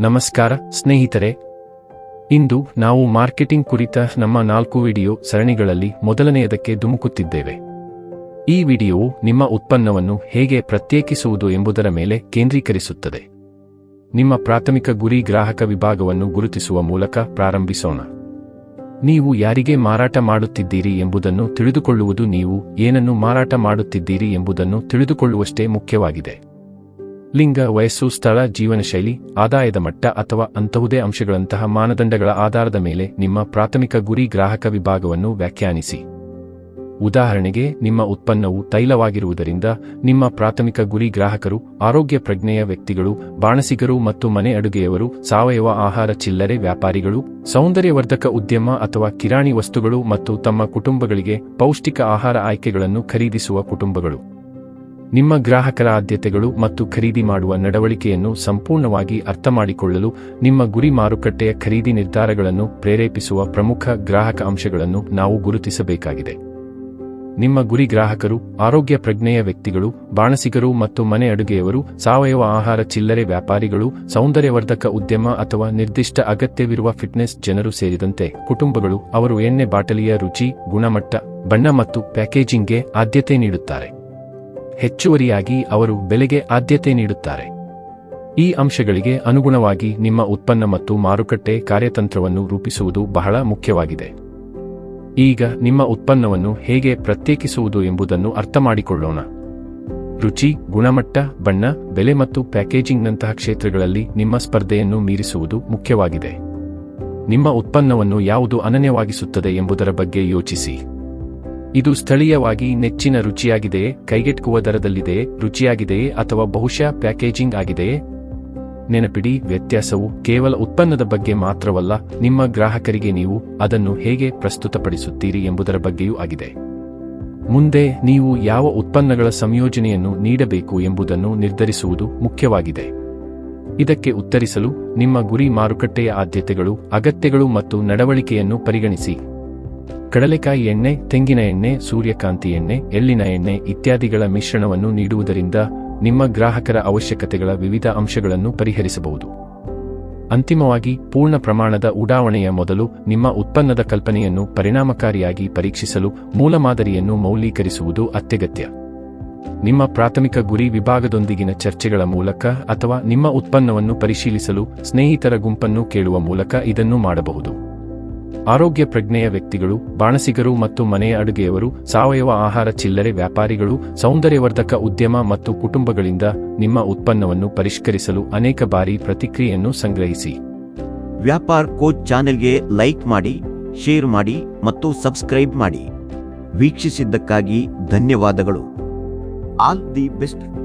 ನಮಸ್ಕಾರ, ಸ್ನೇಹಿತರೆ. ಇಂದು ನಾವು ಮಾರ್ಕೆಟಿಂಗ್ ಕುರಿತ ನಮ್ಮ ನಾಲ್ಕು ವಿಡಿಯೋ ಸರಣಿಗಳಲ್ಲಿ ಮೊದಲನೆಯದಕ್ಕೆ ಧುಮುಕುತ್ತಿದ್ದೇವೆ. ಈ ವಿಡಿಯೋವು ನಿಮ್ಮ ಉತ್ಪನ್ನವನ್ನು ಹೇಗೆ ಪ್ರತ್ಯೇಕಿಸುವುದು ಎಂಬುದರ ಮೇಲೆ ಕೇಂದ್ರೀಕರಿಸುತ್ತದೆ. ನಿಮ್ಮ ಪ್ರಾಥಮಿಕ ಗುರಿ ಗ್ರಾಹಕ ವಿಭಾಗವನ್ನು ಗುರುತಿಸುವ ಮೂಲಕ ಪ್ರಾರಂಭಿಸೋಣ. ನೀವು ಯಾರಿಗೆ ಮಾರಾಟ ಮಾಡುತ್ತಿದ್ದೀರಿ ಎಂಬುದನ್ನು ತಿಳಿದುಕೊಳ್ಳುವುದು ನೀವು ಏನನ್ನು ಮಾರಾಟ ಮಾಡುತ್ತಿದ್ದೀರಿ ಎಂಬುದನ್ನು ತಿಳಿದುಕೊಳ್ಳುವಷ್ಟೇ ಮುಖ್ಯವಾಗಿದೆ. ಲಿಂಗ, ವಯಸ್ಸು, ಸ್ಥಳ, ಜೀವನಶೈಲಿ, ಆದಾಯದ ಮಟ್ಟ ಅಥವಾ ಅಂತಹುದೇ ಅಂಶಗಳಂತಹ ಮಾನದಂಡಗಳ ಆಧಾರದ ಮೇಲೆ ನಿಮ್ಮ ಪ್ರಾಥಮಿಕ ಗುರಿ ಗ್ರಾಹಕ ವಿಭಾಗವನ್ನು ವ್ಯಾಖ್ಯಾನಿಸಿ. ಉದಾಹರಣೆಗೆ, ನಿಮ್ಮ ಉತ್ಪನ್ನವು ತೈಲವಾಗಿರುವುದರಿಂದ ನಿಮ್ಮ ಪ್ರಾಥಮಿಕ ಗುರಿ ಗ್ರಾಹಕರು, ಆರೋಗ್ಯ ಪ್ರಜ್ಞೆಯ ವ್ಯಕ್ತಿಗಳು, ಬಾಣಸಿಗರು ಮತ್ತು ಮನೆ ಅಡುಗೆಯವರು, ಸಾವಯವ ಆಹಾರ ಚಿಲ್ಲರೆ ವ್ಯಾಪಾರಿಗಳು, ಸೌಂದರ್ಯವರ್ಧಕ ಉದ್ಯಮ ಅಥವಾ ಕಿರಾಣಿ ವಸ್ತುಗಳು ಮತ್ತು ತಮ್ಮ ಕುಟುಂಬಗಳಿಗೆ ಪೌಷ್ಟಿಕ ಆಹಾರ ಆಯ್ಕೆಗಳನ್ನು ಖರೀದಿಸುವ ಕುಟುಂಬಗಳು. ನಿಮ್ಮ ಗ್ರಾಹಕರ ಆದ್ಯತೆಗಳು ಮತ್ತು ಖರೀದಿ ಮಾಡುವ ನಡವಳಿಕೆಯನ್ನು ಸಂಪೂರ್ಣವಾಗಿ ಅರ್ಥಮಾಡಿಕೊಳ್ಳಲು ನಿಮ್ಮ ಗುರಿ ಮಾರುಕಟ್ಟೆಯ ಖರೀದಿ ನಿರ್ಧಾರಗಳನ್ನು ಪ್ರೇರೇಪಿಸುವ ಪ್ರಮುಖ ಗ್ರಾಹಕ ಅಂಶಗಳನ್ನು ನಾವು ಗುರುತಿಸಬೇಕಾಗಿದೆ. ನಿಮ್ಮ ಗುರಿ ಗ್ರಾಹಕರು, ಆರೋಗ್ಯ ಪ್ರಜ್ಞೆಯ ವ್ಯಕ್ತಿಗಳು, ಬಾಣಸಿಗರು ಮತ್ತು ಮನೆ ಅಡುಗೆಯವರು, ಸಾವಯವ ಆಹಾರ ಚಿಲ್ಲರೆ ವ್ಯಾಪಾರಿಗಳು, ಸೌಂದರ್ಯವರ್ಧಕ ಉದ್ಯಮ ಅಥವಾ ನಿರ್ದಿಷ್ಟ ಅಗತ್ಯವಿರುವ ಫಿಟ್ನೆಸ್ ಜನರು ಸೇರಿದಂತೆ ಕುಟುಂಬಗಳು ಅವರು ಎಣ್ಣೆ ಬಾಟಲಿಯ ರುಚಿ, ಗುಣಮಟ್ಟ, ಬಣ್ಣ ಮತ್ತು ಪ್ಯಾಕೇಜಿಂಗ್ಗೆ ಆದ್ಯತೆ ನೀಡುತ್ತಾರೆ. ಹೆಚ್ಚುವರಿಯಾಗಿ ಅವರು ಬೆಲೆಗೆ ಆದ್ಯತೆ ನೀಡುತ್ತಾರೆ. ಈ ಅಂಶಗಳಿಗೆ ಅನುಗುಣವಾಗಿ ನಿಮ್ಮ ಉತ್ಪನ್ನ ಮತ್ತು ಮಾರುಕಟ್ಟೆ ಕಾರ್ಯತಂತ್ರವನ್ನು ರೂಪಿಸುವುದು ಬಹಳ ಮುಖ್ಯವಾಗಿದೆ. ಈಗ ನಿಮ್ಮ ಉತ್ಪನ್ನವನ್ನು ಹೇಗೆ ಪ್ರತ್ಯೇಕಿಸುವುದು ಎಂಬುದನ್ನು ಅರ್ಥಮಾಡಿಕೊಳ್ಳೋಣ. ರುಚಿ, ಗುಣಮಟ್ಟ, ಬಣ್ಣ, ಬೆಲೆ ಮತ್ತು ಪ್ಯಾಕೇಜಿಂಗ್ನಂತಹ ಕ್ಷೇತ್ರಗಳಲ್ಲಿ ನಿಮ್ಮ ಸ್ಪರ್ಧೆಯನ್ನು ಮೀರಿಸುವುದು ಮುಖ್ಯವಾಗಿದೆ. ನಿಮ್ಮ ಉತ್ಪನ್ನವನ್ನು ಯಾವುದು ಅನನ್ಯವಾಗಿಸುತ್ತದೆ ಎಂಬುದರ ಬಗ್ಗೆ ಯೋಚಿಸಿ. ಇದು ಸ್ಥಳೀಯವಾಗಿ ನೆಚ್ಚಿನ ರುಚಿಯಾಗಿದೆ, ಕೈಗೆಟಕುವ ದರದಲ್ಲಿದೆ, ರುಚಿಯಾಗಿದೆ ಅಥವಾ ಬಹುಶಃ ಪ್ಯಾಕೇಜಿಂಗ್ ಆಗಿದೆ? ನೆನಪಿಡಿ, ವ್ಯತ್ಯಾಸವು ಕೇವಲ ಉತ್ಪನ್ನದ ಬಗ್ಗೆ ಮಾತ್ರವಲ್ಲ, ನಿಮ್ಮ ಗ್ರಾಹಕರಿಗೆ ನೀವು ಅದನ್ನು ಹೇಗೆ ಪ್ರಸ್ತುತಪಡಿಸುತ್ತೀರಿ ಎಂಬುದರ ಬಗ್ಗೆಯೂ ಆಗಿದೆ. ಮುಂದೆ ನೀವು ಯಾವ ಉತ್ಪನ್ನಗಳ ಸಂಯೋಜನೆಯನ್ನು ನೀಡಬೇಕು ಎಂಬುದನ್ನು ನಿರ್ಧರಿಸುವುದು ಮುಖ್ಯವಾಗಿದೆ. ಇದಕ್ಕೆ ಉತ್ತರಿಸಲು ನಿಮ್ಮ ಗುರಿ ಮಾರುಕಟ್ಟೆಯ ಆದ್ಯತೆಗಳು, ಅಗತ್ಯಗಳು ಮತ್ತು ನಡವಳಿಕೆಯನ್ನು ಪರಿಗಣಿಸಿ. ಕಡಲೆಕಾಯಿ ಎಣ್ಣೆ, ತೆಂಗಿನ ಎಣ್ಣೆ, ಸೂರ್ಯಕಾಂತಿ ಎಣ್ಣೆ, ಎಳ್ಳಿನ ಎಣ್ಣೆ ಇತ್ಯಾದಿಗಳ ಮಿಶ್ರಣವನ್ನು ನೀಡುವುದರಿಂದ ನಿಮ್ಮ ಗ್ರಾಹಕರ ಅವಶ್ಯಕತೆಗಳ ವಿವಿಧ ಅಂಶಗಳನ್ನು ಪರಿಹರಿಸಬಹುದು. ಅಂತಿಮವಾಗಿ, ಪೂರ್ಣ ಪ್ರಮಾಣದ ಉಡಾವಣೆಯ ಮೊದಲು ನಿಮ್ಮ ಉತ್ಪನ್ನದ ಕಲ್ಪನೆಯನ್ನು ಪರಿಣಾಮಕಾರಿಯಾಗಿ ಪರೀಕ್ಷಿಸಲು ಮೂಲಮಾದರಿಯನ್ನು ಮೌಲ್ಯೀಕರಿಸುವುದು ಅತ್ಯಗತ್ಯ. ನಿಮ್ಮ ಪ್ರಾಥಮಿಕ ಗುರಿ ವಿಭಾಗದೊಂದಿಗಿನ ಚರ್ಚೆಗಳ ಮೂಲಕ ಅಥವಾ ನಿಮ್ಮ ಉತ್ಪನ್ನವನ್ನು ಪರಿಶೀಲಿಸಲು ಸ್ನೇಹಿತರ ಗುಂಪನ್ನು ಕೇಳುವ ಮೂಲಕ ಇದನ್ನು ಮಾಡಬಹುದು. ಆರೋಗ್ಯ ಪ್ರಜ್ಞೆಯ ವ್ಯಕ್ತಿಗಳು, ಬಾಣಸಿಗರು ಮತ್ತು ಮನೆಯ ಅಡುಗೆಯವರು, ಸಾವಯವ ಆಹಾರ ಚಿಲ್ಲರೆ ವ್ಯಾಪಾರಿಗಳು, ಸೌಂದರ್ಯವರ್ಧಕ ಉದ್ಯಮ ಮತ್ತು ಕುಟುಂಬಗಳಿಂದ ನಿಮ್ಮ ಉತ್ಪನ್ನವನ್ನು ಪರಿಷ್ಕರಿಸಲು ಅನೇಕ ಬಾರಿ ಪ್ರತಿಕ್ರಿಯೆಯನ್ನು ಸಂಗ್ರಹಿಸಿ. ವ್ಯಾಪಾರ್ ಕೋಚ್ ಚಾನೆಲ್ಗೆ ಲೈಕ್ ಮಾಡಿ, ಶೇರ್ ಮಾಡಿ ಮತ್ತು ಸಬ್ಸ್ಕ್ರೈಬ್ ಮಾಡಿ. ವೀಕ್ಷಿಸಿದ್ದಕ್ಕಾಗಿ ಧನ್ಯವಾದಗಳು. All the best.